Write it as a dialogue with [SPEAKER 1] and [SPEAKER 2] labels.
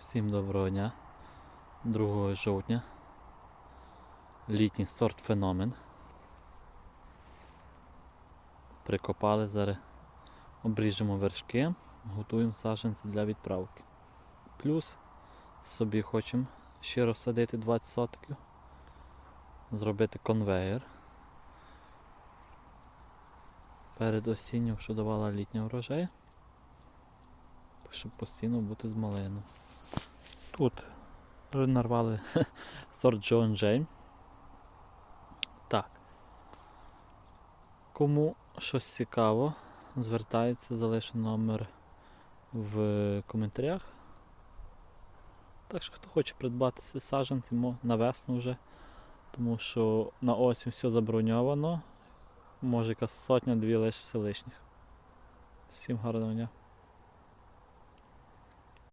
[SPEAKER 1] Всім доброго дня. 2 жовтня. Літній сорт феномен. Прикопали зараз. Обріжемо вершки, готуємо саджанці для відправки. Плюс собі хочемо ще розсадити 20 сотків. Зробити конвейер. Перед осінню, що давала літня врожай щоб постійно бути з малину. Тут нарвали сорт Джон Джей. Так. Кому щось цікаво, звертається, залишу номер в коментарях. Так що хто хоче придбати ці саджанці, на весну вже, тому що на осінь все заброньовано. Може якась сотня-дві лишиться лишніх. Всім гарного дня.